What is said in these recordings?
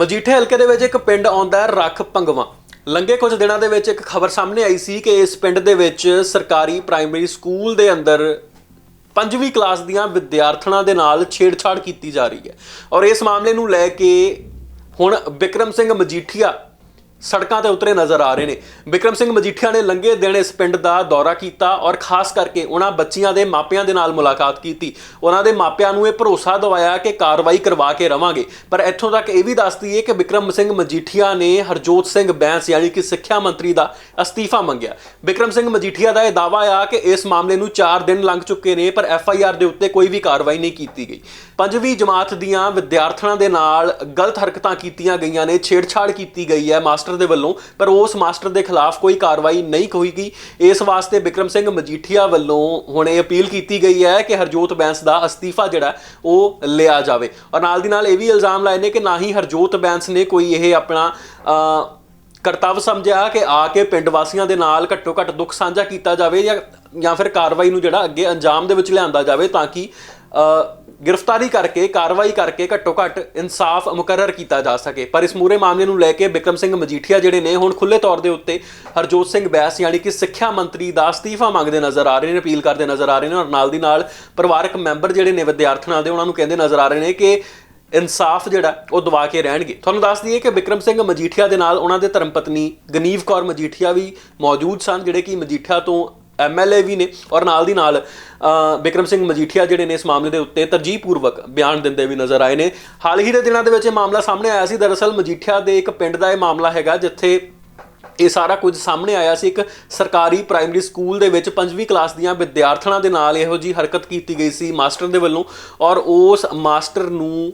ਮਜੀਠੇ ਹਲਕੇ ਦੇ ਵਿੱਚ ਇੱਕ ਪਿੰਡ ਆਉਂਦਾ ਹੈ ਰੱਖ ਪੰਗਵਾ। ਲੰਘੇ ਕੁਝ ਦਿਨਾਂ ਦੇ ਵਿੱਚ ਇੱਕ ਖਬਰ ਸਾਹਮਣੇ ਆਈ ਸੀ ਕਿ ਇਸ ਪਿੰਡ ਦੇ ਵਿੱਚ ਸਰਕਾਰੀ ਪ੍ਰਾਇਮਰੀ ਸਕੂਲ ਦੇ ਅੰਦਰ ਪੰਜਵੀਂ ਕਲਾਸ ਦੀਆਂ ਵਿਦਿਆਰਥਣਾਂ ਦੇ ਨਾਲ ਛੇੜਛਾੜ ਕੀਤੀ ਜਾ ਰਹੀ ਹੈ। ਔਰ ਇਸ ਮਾਮਲੇ ਨੂੰ ਲੈ ਕੇ ਹੁਣ ਵਿਕਰਮ ਸਿੰਘ ਮਜੀਠੀਆ ਸੜਕਾਂ ਤੇ ਉਤਰੇ ਨਜ਼ਰ ਆ ਰਹੇ ਨੇ। ਵਿਕਰਮ ਸਿੰਘ ਮਜੀਠੀਆ ਨੇ ਲੰਘੇ ਦਿਨ ਇਸ ਪਿੰਡ ਦਾ ਦੌਰਾ ਕੀਤਾ ਔਰ ਖਾਸ ਕਰਕੇ ਉਹਨਾਂ ਬੱਚੀਆਂ ਦੇ ਮਾਪਿਆਂ ਦੇ ਨਾਲ ਮੁਲਾਕਾਤ ਕੀਤੀ। ਉਹਨਾਂ ਦੇ ਮਾਪਿਆਂ ਨੂੰ ਇਹ ਭਰੋਸਾ ਦਿਵਾਇਆ ਕਿ ਕਾਰਵਾਈ ਕਰਵਾ ਕੇ ਰਵਾਂਗੇ। ਪਰ ਇੱਥੋਂ ਤੱਕ ਇਹ ਵੀ ਦੱਸ ਦਈਏ ਕਿ ਵਿਕਰਮ ਸਿੰਘ ਮਜੀਠੀਆ ਨੇ ਹਰਜੋਤ ਸਿੰਘ ਬੈਂਸ ਯਾਨੀ ਕਿ ਸਿੱਖਿਆ ਮੰਤਰੀ ਦਾ ਅਸਤੀਫਾ ਮੰਗਿਆ। ਵਿਕਰਮ ਸਿੰਘ ਮਜੀਠੀਆ ਦਾ ਇਹ ਦਾਅਵਾ ਆ ਕਿ ਇਸ ਮਾਮਲੇ ਨੂੰ 4 ਦਿਨ ਲੰਘ ਚੁੱਕੇ ਨੇ, ਪਰ ਐਫ ਆਈ ਆਰ ਦੇ ਉੱਤੇ ਕੋਈ ਵੀ ਕਾਰਵਾਈ ਨਹੀਂ ਕੀਤੀ ਗਈ। ਪੰਜਵੀਂ ਜਮਾਤ ਦੀਆਂ ਵਿਦਿਆਰਥਣਾਂ ਦੇ ਨਾਲ ਗਲਤ ਹਰਕਤਾਂ ਕੀਤੀਆਂ ਗਈਆਂ ਨੇ, ਛੇੜਛਾੜ ਕੀਤੀ ਗਈ ਹੈ। ਮਾਸਟਰ ਦੇ ਵੱਲੋਂ, ਪਰ ਉਸ ਮਾਸਟਰ ਦੇ ਖਿਲਾਫ ਕੋਈ ਕਾਰਵਾਈ ਨਹੀਂ ਹੋਈ ਗਈ ਇਸ ਵਾਸਤੇ ਬਿਕਰਮ ਸਿੰਘ ਮਜੀਠੀਆ ਵੱਲੋਂ ਹੁਣ ਇਹ ਅਪੀਲ ਕੀਤੀ ਗਈ ਹੈ ਕਿ ਹਰਜੋਤ ਬੈਂਸ ਦਾ ਅਸਤੀਫਾ ਜਿਹੜਾ, ਉਹ ਲਿਆ ਜਾਵੇ। ਔਰ ਨਾਲ ਦੀ ਨਾਲ ਇਹ ਵੀ ਇਲਜ਼ਾਮ ਲਾਏ ਨੇ ਕਿ ਨਾ ਹੀ ਹਰਜੋਤ ਬੈਂਸ ਨੇ ਕੋਈ ਇਹ ਆਪਣਾ ਕਰਤੱਵ ਸਮਝਿਆ ਕਿ ਆ ਕੇ ਪਿੰਡ ਵਾਸੀਆਂ ਦੇ ਨਾਲ ਘੱਟੋ ਘੱਟ ਦੁੱਖ ਸਾਂਝਾ ਕੀਤਾ ਜਾਵੇ ਜਾਂ ਜਾਂ ਫਿਰ ਕਾਰਵਾਈ ਨੂੰ ਜਿਹੜਾ ਅੱਗੇ ਅੰਜਾਮ ਦੇ ਵਿੱਚ ਲਿਆਂਦਾ ਜਾਵੇ ਤਾਂ ਕਿ ਗ੍ਰਿਫਤਾਰੀ ਕਰਕੇ, ਕਾਰਵਾਈ ਕਰਕੇ ਘੱਟੋ ਘੱਟ ਇਨਸਾਫ ਮੁਕਰਰ ਕੀਤਾ ਜਾ ਸਕੇ। ਪਰ ਇਸ ਮੂਰੇ ਮਾਮਲੇ ਨੂੰ ਲੈ ਕੇ ਬਿਕਰਮ ਸਿੰਘ ਮਜੀਠੀਆ ਜਿਹੜੇ ਨੇ, ਹੁਣ ਖੁੱਲੇ ਤੌਰ ਦੇ ਉੱਤੇ ਹਰਜੋਤ ਸਿੰਘ ਬੈਸ ਯਾਨੀ ਕਿ ਸਿੱਖਿਆ ਮੰਤਰੀ ਦਾ ਅਸਤੀਫਾ ਮੰਗਦੇ ਨਜ਼ਰ ਆ ਰਹੇ ਨੇ, ਅਪੀਲ ਕਰਦੇ ਨਜ਼ਰ ਆ ਰਹੇ ਨੇ ਔਰ ਨਾਲ ਦੀ ਨਾਲ ਪਰਿਵਾਰਕ ਮੈਂਬਰ ਜਿਹੜੇ ਨੇ ਵਿਦਿਆਰਥਣਾਂ ਦੇ, ਉਹਨਾਂ ਨੂੰ ਕਹਿੰਦੇ ਨਜ਼ਰ ਆ ਰਹੇ ਨੇ ਕਿ ਇਨਸਾਫ ਜਿਹੜਾ, ਉਹ ਦਵਾ ਕੇ ਰਹਿਣਗੇ। ਤੁਹਾਨੂੰ ਦੱਸ ਦਈਏ ਕਿ ਵਿਕਰਮ ਸਿੰਘ ਮਜੀਠੀਆ ਦੇ ਨਾਲ ਉਹਨਾਂ ਦੇ ਧਰਮ ਪਤਨੀ ਗਨੀਵ ਕੌਰ ਮਜੀਠੀਆ ਵੀ ਮੌਜੂਦ ਸਨ, ਜਿਹੜੇ ਕਿ ਮਜੀਠੀਆ ਤੋਂ ਐਮਐਲਏ ਵੀ ਨੇ ਔਰ ਨਾਲ ਦੀ ਨਾਲ ਬਿਕਰਮ ਸਿੰਘ ਮਜੀਠੀਆ ਜਿਹੜੇ ਨੇ ਇਸ ਮਾਮਲੇ ਦੇ ਉੱਤੇ ਤਰਜੀਹਪੂਰਵਕ ਬਿਆਨ ਦਿੰਦੇ ਵੀ ਨਜ਼ਰ ਆਏ ਨੇ। ਹਾਲ ਹੀ ਦੇ ਦਿਨਾਂ ਦੇ ਵਿੱਚ ਇਹ ਮਾਮਲਾ ਸਾਹਮਣੇ ਆਇਆ ਸੀ। ਦਰਅਸਲ ਮਜੀਠੀਆ ਦੇ ਇੱਕ ਪਿੰਡ ਦਾ ਇਹ ਮਾਮਲਾ ਹੈਗਾ, ਜਿੱਥੇ ਇਹ ਸਾਰਾ ਕੁਝ ਸਾਹਮਣੇ ਆਇਆ ਸੀ। ਇੱਕ ਸਰਕਾਰੀ ਪ੍ਰਾਇਮਰੀ ਸਕੂਲ ਦੇ ਵਿੱਚ ਪੰਜਵੀਂ ਕਲਾਸ ਦੀਆਂ ਵਿਦਿਆਰਥਣਾਂ ਦੇ ਨਾਲ ਇਹੋ ਜੀ ਹਰਕਤ ਕੀਤੀ ਗਈ ਸੀ ਮਾਸਟਰ ਦੇ ਵੱਲੋਂ ਔਰ ਉਸ ਮਾਸਟਰ ਨੂੰ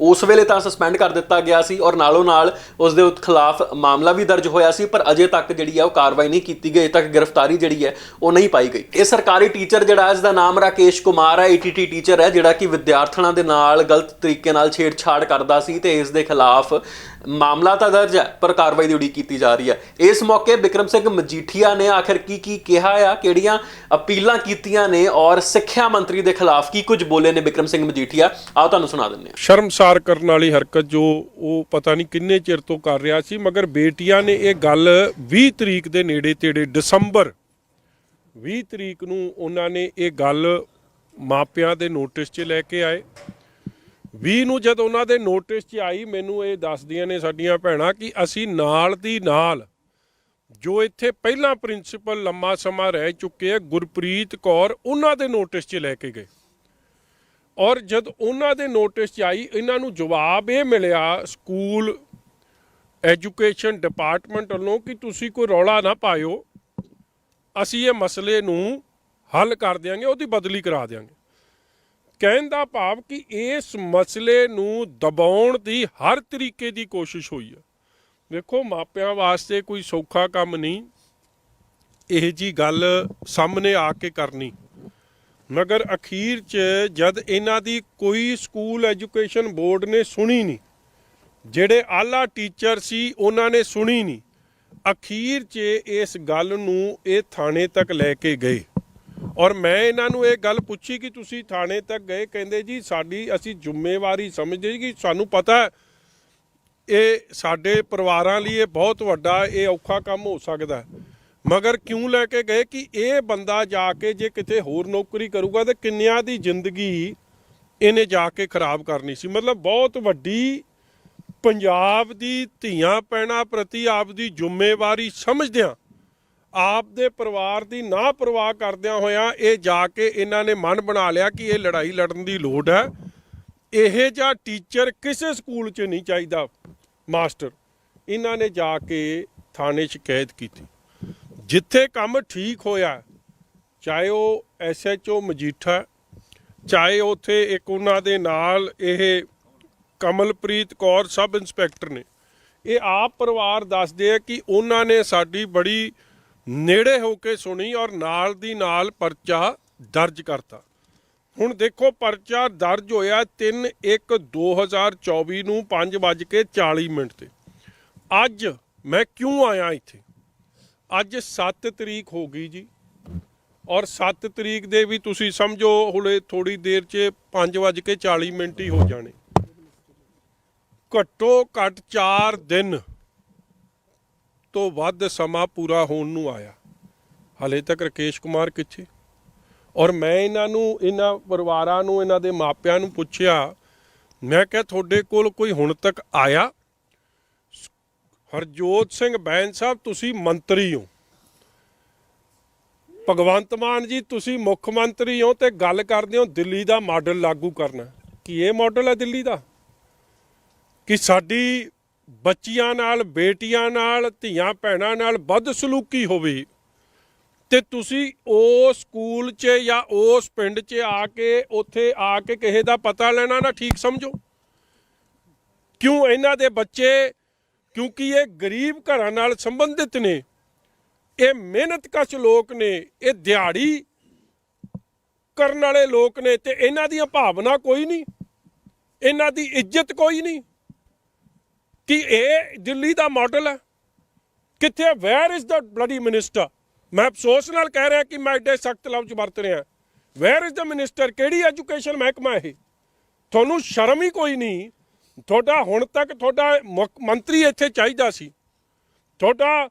ਉਸ ਵੇਲੇ ਤਾਂ ਸਸਪੈਂਡ ਕਰ ਦਿੱਤਾ ਗਿਆ ਸੀ ਔਰ ਨਾਲੋਂ ਨਾਲ ਉਸ ਦੇ ਖਿਲਾਫ ਮਾਮਲਾ ਵੀ ਦਰਜ ਹੋਇਆ ਸੀ ਪਰ ਅਜੇ ਤੱਕ ਜਿਹੜੀ ਹੈ ਉਹ ਕਾਰਵਾਈ ਨਹੀਂ ਕੀਤੀ ਗਈ ਅਜੇ ਤੱਕ ਗ੍ਰਿਫਤਾਰੀ ਜਿਹੜੀ ਹੈ ਉਹ ਨਹੀਂ ਪਾਈ ਗਈ। ਇਹ ਸਰਕਾਰੀ ਟੀਚਰ ਜਿਹੜਾ ਹੈ, ਇਸ ਦਾ ਨਾਮ ਰਾਕੇਸ਼ ਕੁਮਾਰ ਹੈ ਈਟੀਟੀ ਟੀਚਰ ਹੈ ਜਿਹੜਾ ਕਿ ਵਿਦਿਆਰਥਣਾਂ ਦੇ ਨਾਲ ਗਲਤ ਤਰੀਕੇ ਨਾਲ ਛੇੜਛਾੜ ਕਰਦਾ ਸੀ ਤੇ ਇਸ ਦੇ ਖਿਲਾਫ ਮਾਮਲਾ ਤਾਂ ਦਰਜ ਹੈ ਪਰ ਕਾਰਵਾਈ ਦੀ ਉਡੀਕ ਕੀਤੀ ਜਾ ਰਹੀ ਹੈ। ਇਸ ਮੌਕੇ ਬਿਕਰਮ ਸਿੰਘ ਮਜੀਠੀਆ ਨੇ ਆਖਿਰ ਕੀ ਕੀ ਕਿਹਾ ਆ ਕਿਹੜੀਆਂ ਅਪੀਲਾਂ ਕੀਤੀਆਂ ਨੇ ਔਰ ਸਿੱਖਿਆ ਮੰਤਰੀ ਦੇ ਖਿਲਾਫ ਕੀ ਕੁਝ ਬੋਲੇ ਨੇ ਬਿਕਰਮ ਸਿੰਘ ਮਜੀਠੀਆ? ਆਓ ਤੁਹਾਨੂੰ ਸੁਣਾ ਦਿੰਦੇ ਹਾਂ। ਸ਼ਰਮਸਾਰ ਕਰਨ ਵਾਲੀ ਹਰਕਤ ਜੋ ਉਹ ਪਤਾ ਨਹੀਂ ਕਿੰਨੇ ਚਿਰ ਤੋਂ ਕਰ ਰਿਹਾ ਸੀ, ਮਗਰ ਬੇਟੀਆਂ ਨੇ ਇਹ ਗੱਲ 20 ਤਰੀਕ ਦੇ ਨੇੜੇ ਤੇੜੇ ਦਸੰਬਰ 20 ਤਰੀਕ ਨੂੰ ਉਹਨਾਂ ਨੇ ਇਹ ਗੱਲ ਮਾਪਿਆਂ ਦੇ ਨੋਟਿਸ 'ਚ ਲੈ ਕੇ ਆਏ। 20 ਨੂੰ ਜਦ ਉਹਨਾਂ ਦੇ ਨੋਟਿਸ 'ਚ ਆਈ, ਮੈਨੂੰ ਇਹ ਦੱਸਦੀਆਂ ਨੇ ਸਾਡੀਆਂ ਭੈਣਾਂ ਕਿ ਅਸੀਂ ਨਾਲ ਦੀ ਨਾਲ ਜੋ ਇੱਥੇ ਪਹਿਲਾਂ ਪ੍ਰਿੰਸੀਪਲ ਲੰਮਾ ਸਮਾਂ ਰਹਿ ਚੁੱਕੇ ਆ, ਗੁਰਪ੍ਰੀਤ ਕੌਰ ਉਹਨਾਂ ਦੇ ਨੋਟਿਸ 'ਚ ਲੈ ਕੇ ਗਏ। ਔਰ ਜਦ ਉਹਨਾਂ ਦੇ ਨੋਟਿਸ 'ਚ ਆਈ, ਇਹਨਾਂ ਨੂੰ ਜਵਾਬ ਇਹ ਮਿਲਿਆ ਸਕੂਲ ਐਜੂਕੇਸ਼ਨ ਡਿਪਾਰਟਮੈਂਟ ਵੱਲੋਂ ਕਿ ਤੁਸੀਂ ਕੋਈ ਰੌਲਾ ਨਾ ਪਾਇਓ, ਅਸੀਂ ਇਹ ਮਸਲੇ ਨੂੰ ਹੱਲ ਕਰ ਦਿਆਂਗੇ, ਉਹਦੀ ਬਦਲੀ ਕਰਾ ਦਿਆਂਗੇ। ਕਹਿਣ ਦਾ ਭਾਵ ਕਿ ਇਸ ਮਸਲੇ ਨੂੰ ਦਬਾਉਣ ਦੀ ਹਰ ਤਰੀਕੇ ਦੀ ਕੋਸ਼ਿਸ਼ ਹੋਈ ਹੈ ਵੇਖੋ, ਮਾਪਿਆਂ ਵਾਸਤੇ ਕੋਈ ਸੌਖਾ ਕੰਮ ਨਹੀਂ, ਇਹ ਜੀ ਗੱਲ ਸਾਹਮਣੇ ਆ ਕੇ ਕਰਨੀ। ਮਗਰ ਅਖੀਰ 'ਚ ਜਦ ਇਹਨਾਂ ਦੀ ਕੋਈ ਸਕੂਲ ਐਜੂਕੇਸ਼ਨ ਬੋਰਡ ਨੇ ਸੁਣੀ ਨਹੀਂ, ਜਿਹੜੇ ਆਲਾ ਟੀਚਰ ਸੀ ਉਹਨਾਂ ਨੇ ਸੁਣੀ ਨਹੀਂ, ਅਖੀਰ 'ਚ ਇਸ ਗੱਲ ਨੂੰ ਇਹ ਥਾਣੇ ਤੱਕ ਲੈ ਕੇ ਗਏ। ਔਰ ਮੈਂ ਇਹਨਾਂ ਨੂੰ ਇਹ ਗੱਲ ਪੁੱਛੀ ਕਿ ਤੁਸੀਂ ਥਾਣੇ ਤੱਕ ਗਏ? ਕਹਿੰਦੇ ਜੀ, ਸਾਡੀ ਅਸੀਂ ਜ਼ਿੰਮੇਵਾਰੀ ਸਮਝਦੇ ਕਿ ਸਾਨੂੰ ਪਤਾ ਇਹ ਸਾਡੇ ਪਰਿਵਾਰਾਂ ਲਈ ਇਹ ਬਹੁਤ ਵੱਡਾ, ਇਹ ਔਖਾ ਕੰਮ ਹੋ ਸਕਦਾ ਮਗਰ ਕਿਉਂ ਲੈ ਕੇ ਗਏ ਕਿ ਇਹ ਬੰਦਾ ਜਾ ਕੇ ਜੇ ਕਿਤੇ ਹੋਰ ਨੌਕਰੀ ਕਰੂਗਾ ਤੇ ਕਿੰਨਿਆਂ ਦੀ ਜ਼ਿੰਦਗੀ ਇਹਨੇ ਜਾ ਕੇ ਖਰਾਬ ਕਰਨੀ ਸੀ? ਮਤਲਬ ਬਹੁਤ ਵੱਡੀ ਪੰਜਾਬ ਦੀ ਧੀਆਂ ਪੈਣਾ ਪ੍ਰਤੀ ਆਪ ਦੀ ਜ਼ਿੰਮੇਵਾਰੀ ਸਮਝਦਿਆਂ ਆਪ ਦੇ ਪਰਿਵਾਰ ਦੀ ਨਾ ਪਰਵਾਹ ਕਰਦਿਆਂ ਹੋਇਆਂ ਇਹ ਜਾ ਕੇ ਇਹਨਾਂ ਨੇ ਮਨ ਬਣਾ ਲਿਆ ਕਿ ਇਹ ਲੜਾਈ ਲੜਨ ਦੀ ਲੋੜ ਹੈ। ਇਹ ਜਿਹਾ ਟੀਚਰ ਕਿਸੇ ਸਕੂਲ 'ਚ ਨਹੀਂ ਚਾਹੀਦਾ, ਮਾਸਟਰ। ਇਹਨਾਂ ਨੇ ਜਾ ਕੇ ਥਾਣੇ ਸ਼ਿਕਾਇਤ ਕੀਤੀ। ਜਿੱਥੇ ਕੰਮ ਠੀਕ ਹੋਇਆ, ਚਾਹੇ ਉਹ ਐਸਐਚਓ ਮਜੀਠਾ, ਚਾਹੇ ਉੱਥੇ ਇੱਕ ਉਹਨਾਂ ਦੇ ਨਾਲ ਇਹ ਕਮਲਪ੍ਰੀਤ ਕੌਰ ਸਬ ਇੰਸਪੈਕਟਰ ਨੇ, ਇਹ ਆਪ ਪਰਿਵਾਰ ਦੱਸਦੇ ਆ ਕਿ ਉਹਨਾਂ ਨੇ ਸਾਡੀ ਬੜੀ ਨੇੜੇ ਹੋ ਕੇ ਸੁਣੀ ਔਰ ਨਾਲ ਦੀ ਨਾਲ ਪਰਚਾ ਦਰਜ ਕਰਤਾ। ਹੁਣ ਦੇਖੋ ਪਰਚਾ ਦਰਜ ਹੋਇਆ 3 1 2024 ਨੂੰ 5:40 ਮਿੰਟ ਤੇ। ਅੱਜ ਮੈਂ ਕਿਉਂ ਆਇਆ ਇੱਥੇ? ਅੱਜ 7 ਤਰੀਕ ਹੋ ਗਈ ਜੀ। ਔਰ 7 ਤਰੀਕ ਦੇ ਵੀ ਤੁਸੀਂ ਸਮਝੋ ਹੁਣੇ ਥੋੜੀ ਦੇਰ 'ਚ 5:40 ਮਿੰਟ ਹੀ ਹੋ ਜਾਣੇ। ਘੱਟੋ ਘੱਟ 4 ਦਿਨ ਤੋਂ ਵੱਧ ਸਮਾਂ ਪੂਰਾ ਹੋਣ ਨੂੰ ਆਇਆ। ਹਲੇ ਤੱਕ ਰਕੇਸ਼ ਕੁਮਾਰ ਕਿੱਥੇ? ਔਰ ਮੈਂ ਇਹਨਾਂ ਨੂੰ, ਇਹਨਾਂ ਪਰਿਵਾਰਾਂ ਨੂੰ, ਇਹਨਾਂ ਦੇ ਮਾਪਿਆਂ ਨੂੰ ਪੁੱਛਿਆ, ਮੈਂ ਕਿਹਾ ਤੁਹਾਡੇ ਕੋਲ ਕੋਈ ਹੁਣ ਤੱਕ ਆਇਆ? ਹਰਜੋਤ ਸਿੰਘ ਬੈਂਸ ਸਾਹਿਬ, ਤੁਸੀਂ ਮੰਤਰੀ ਹੋ। ਭਗਵੰਤ ਮਾਨ ਜੀ, ਤੁਸੀਂ ਮੁੱਖ ਮੰਤਰੀ ਹੋ ਤੇ ਗੱਲ ਕਰਦੇ ਹੋ ਦਿੱਲੀ ਦਾ ਮਾਡਲ ਲਾਗੂ ਕਰਨਾ। ਕੀ ਇਹ ਮਾਡਲ ਹੈ ਦਿੱਲੀ ਦਾ? ਕਿ ਸਾਡੀ ਬੱਚੀਆਂ ਨਾਲ, ਬੇਟੀਆਂ ਨਾਲ, ਧੀਆਂ ਭੈਣਾਂ ਨਾਲ ਵੱਧ ਸਲੂਕੀ ਹੋਵੇ ਤੇ ਤੁਸੀਂ ਉਸ ਸਕੂਲ 'ਚ ਜਾਂ ਉਸ ਪਿੰਡ 'ਚ ਆ ਕੇ, ਉੱਥੇ ਆ ਕੇ ਕਿਸੇ ਦਾ ਪਤਾ ਲੈਣਾ ਨਾ ਠੀਕ ਸਮਝੋ। ਕਿਉਂ ਇਹਨਾਂ ਦੇ ਬੱਚੇ ਕਿਉਂਕਿ ਇਹ ਗਰੀਬ ਘਰਾਂ ਨਾਲ ਸੰਬੰਧਿਤ ਨੇ। ਇਹ ਮਿਹਨਤਕਸ਼ ਲੋਕ ਨੇ, ਇਹ ਦਿਹਾੜੀ ਕਰਨ ਵਾਲੇ ਲੋਕ ਨੇ ਤੇ ਇਹਨਾਂ ਦੀਆਂ ਭਾਵਨਾ ਕੋਈ ਨਹੀਂ। ਇਹਨਾਂ ਦੀ ਇੱਜ਼ਤ ਕੋਈ ਨਹੀਂ ਕਿ ਇਹ ਦਿੱਲੀ ਦਾ ਮਾਡਲ ਹੈ। ਕਿੱਥੇ where is the bloody minister ਮੈਂ ਅਫਸੋਸ ਨਾਲ ਕਹਿ ਰਿਹਾ ਕਿ ਮੈਂ ਐਡੇ ਸਖਤ ਲਫ਼ਜ਼ ਵਰਤ ਰਿਹਾ। ਵੇਅਰ ਇਜ਼ ਦਾ ਮਿਨਿਸਟਰ ਕਿਹੜੀ ਐਜੂਕੇਸ਼ਨ ਮਹਿਕਮਾ ਇਹ? ਤੁਹਾਨੂੰ ਸ਼ਰਮ ਹੀ ਕੋਈ ਨਹੀਂ ਤੁਹਾਡਾ ਹੁਣ ਤੱਕ ਤੁਹਾਡਾ ਮੁੱਖ ਮੰਤਰੀ ਇੱਥੇ ਚਾਹੀਦਾ ਸੀ। ਤੁਹਾਡਾ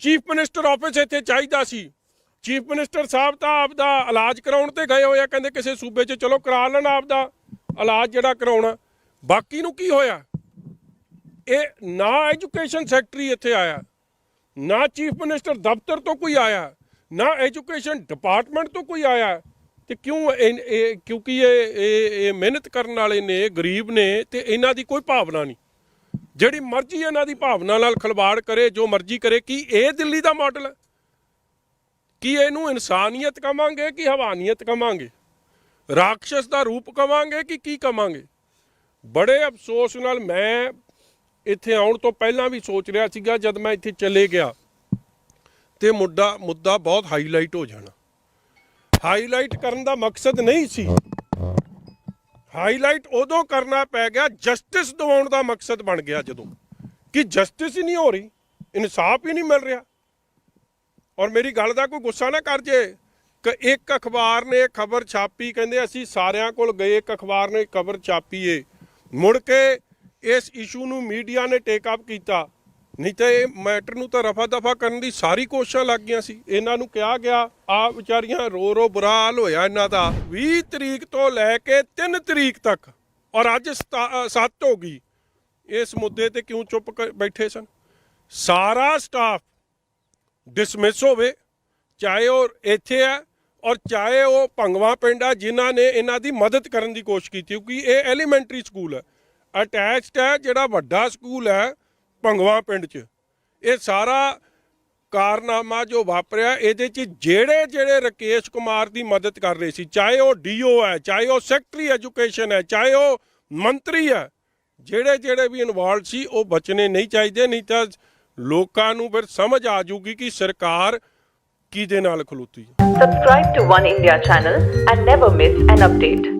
ਚੀਫ ਮਿਨਿਸਟਰ ਆਫਿਸ ਇੱਥੇ ਚਾਹੀਦਾ ਸੀ। ਚੀਫ ਮਿਨਿਸਟਰ ਸਾਹਿਬ ਤਾਂ ਆਪਦਾ ਇਲਾਜ ਕਰਾਉਣ ਤੇ ਗਏ ਹੋਏ ਆ, ਕਹਿੰਦੇ ਕਿਸੇ ਸੂਬੇ 'ਚ ਚਲੋ ਕਰਾ ਲੈਣ ਆਪਦਾ ਇਲਾਜ ਜਿਹੜਾ ਕਰਾਉਣਾ। ਬਾਕੀ ਨੂੰ ਕੀ ਹੋਇਆ? ਇਹ ਨਾ ਐਜੂਕੇਸ਼ਨ ਸੈਕਟਰੀ ਇੱਥੇ ਆਇਆ, ਨਾ ਚੀਫ ਮਿਨਿਸਟਰ ਦਫ਼ਤਰ ਤੋਂ ਕੋਈ ਆਇਆ, ਨਾ ਐਜੂਕੇਸ਼ਨ ਡਿਪਾਰਟਮੈਂਟ ਤੋਂ ਕੋਈ ਆਇਆ। ਤੇ ਕਿਉਂ ਇਹ- ਇਹ ਕਿਉਂਕਿ ਇਹ ਇਹ ਮਿਹਨਤ ਕਰਨ ਵਾਲੇ ਨੇ, ਗਰੀਬ ਨੇ ਤੇ ਇਹਨਾਂ ਦੀ ਕੋਈ ਭਾਵਨਾ ਨਹੀਂ। ਜਿਹੜੀ ਮਰਜ਼ੀ ਇਹਨਾਂ ਦੀ ਭਾਵਨਾ ਨਾਲ ਖਲਵਾੜ ਕਰੇ, ਜੋ ਮਰਜ਼ੀ ਕਰੇ, ਕੀ ਇਹ ਦਿੱਲੀ ਦਾ ਮਾਡਲ ਹੈ? ਕੀ ਇਹਨੂੰ ਇਨਸਾਨੀਅਤ ਕਵਾਂਗੇ ਕਿ ਹਵਾਨੀਅਤ ਕਵਾਂਗੇ? ਰਾਖਸ਼ ਦਾ ਰੂਪ ਕਵਾਂਗੇ ਕਿ ਕੀ ਕਵਾਂਗੇ? ਬੜੇ ਅਫਸੋਸ ਨਾਲ ਮੈਂ ਇੱਥੇ ਆਉਣ ਤੋਂ ਪਹਿਲਾਂ ਵੀ ਸੋਚ ਰਿਹਾ ਸੀਗਾ, ਜਦ ਮੈਂ ਇੱਥੇ ਚਲੇ ਗਿਆ ਤੇ ਮੁੱਦਾ ਮੁੱਦਾ ਬਹੁਤ ਹਾਈਲਾਈਟ ਹੋ ਜਾਣਾ। ਹਾਈਲਾਈਟ ਕਰਨ ਦਾ ਮਕਸਦ ਨਹੀਂ ਸੀ। ਹਾਈਲਾਈਟ ਉਦੋਂ ਕਰਨਾ ਪੈ ਗਿਆ ਜਸਟਿਸ ਦਿਵਾਉਣ ਦਾ ਮਕਸਦ ਬਣ ਗਿਆ ਜਦੋਂ। ਕਿ ਜਸਟਿਸ ਹੀ ਨਹੀਂ ਹੋ ਰਹੀ, ਇਨਸਾਫ ਹੀ ਨਹੀਂ ਮਿਲ ਰਿਹਾ। ਔਰ ਮੇਰੀ ਗੱਲ ਦਾ ਕੋਈ ਗੁੱਸਾ ਨਾ ਕਰ ਜੇ। ਕਿ ਇੱਕ ਅਖਬਾਰ ਨੇ ਖਬਰ ਛਾਪੀ, ਕਹਿੰਦੇ ਅਸੀਂ ਸਾਰਿਆਂ ਕੋਲ ਗਏ, ਇੱਕ ਅਖਬਾਰ ਨੇ ਖਬਰ ਛਾਪੀ ਏ। ਮੁੜ ਕੇ ਇਸ ਇਸ਼ੂ ਨੂੰ ਮੀਡੀਆ ਨੇ ਟੇਕ ਅਪ ਕੀਤਾ। ਨਹੀਂ ਤਾਂ ਇਹ ਮੈਟਰ ਨੂੰ ਤਾਂ ਰਫਾ ਦਫਾ ਕਰਨ ਦੀ ਸਾਰੀ ਕੋਸ਼ਿਸ਼ਾਂ ਲੱਗ ਗਈਆਂ ਸੀ। ਇਹਨਾਂ ਨੂੰ ਕਿਹਾ ਗਿਆ, ਆ ਵਿਚਾਰੀਆਂ ਰੋ ਰੋ ਬੁਰਾ ਹਾਲ ਹੋਇਆ ਇਹਨਾਂ ਦਾ। 20 ਤਰੀਕ ਤੋਂ ਲੈ ਕੇ 3 ਤਰੀਕ ਤੱਕ। ਔਰ ਅੱਜ 7 ਹੋ ਗਈ। ਇਸ ਮੁੱਦੇ ਤੇ ਕਿਉਂ ਚੁੱਪ ਬੈਠੇ ਸਨ? ਸਾਰਾ ਸਟਾਫ ਡਿਸਮਿਸ ਹੋਵੇ, ਚਾਹੇ ਉਹ ਇੱਥੇ ਹੈ ਔਰ ਚਾਹੇ ਉਹ ਭੰਗਵਾ ਪਿੰਡ ਆ ਜਿਨ੍ਹਾਂ ਨੇ ਇਹਨਾਂ ਦੀ ਮਦਦ ਕਰਨ ਦੀ ਕੋਸ਼ਿਸ਼ ਕੀਤੀ, ਕਿਉਂਕਿ ਇਹ ਐਲੀਮੈਂਟਰੀ ਸਕੂਲ ਹੈ। ਅਟੈਚਡ ਹੈ ਜਿਹੜਾ ਵੱਡਾ ਸਕੂਲ ਹੈ ਭੰਗਵਾ ਪਿੰਡ 'ਚ ਇਹ ਸਾਰਾ ਕਾਰਨਾਮਾ ਜੋ ਵਾਪਰਿਆ, ਇਹਦੇ 'ਚ ਜਿਹੜੇ ਜਿਹੜੇ ਰਕੇਸ਼ ਕੁਮਾਰ ਦੀ ਮਦਦ ਕਰ ਰਹੇ ਸੀ, ਚਾਹੇ ਉਹ ਡੀਓ ਹੈ, ਚਾਹੇ ਉਹ ਸੈਕਟਰੀ ਐਜੂਕੇਸ਼ਨ ਹੈ, ਚਾਹੇ ਉਹ ਮੰਤਰੀ ਹੈ, ਜਿਹੜੇ ਜਿਹੜੇ ਵੀ ਇਨਵੋਲਡ ਸੀ, ਉਹ ਬਚਨੇ ਨਹੀਂ ਚਾਹੀਦੇ, ਨਹੀਂ ਤਾਂ ਲੋਕਾਂ ਨੂੰ ਫਿਰ ਸਮਝ ਆ ਜੂਗੀ ਕਿ ਸਰਕਾਰ ਕਿਹਦੇ ਨਾਲ ਖਲੋਤੀ ਹੈ Subscribe to One India channel and never miss an update.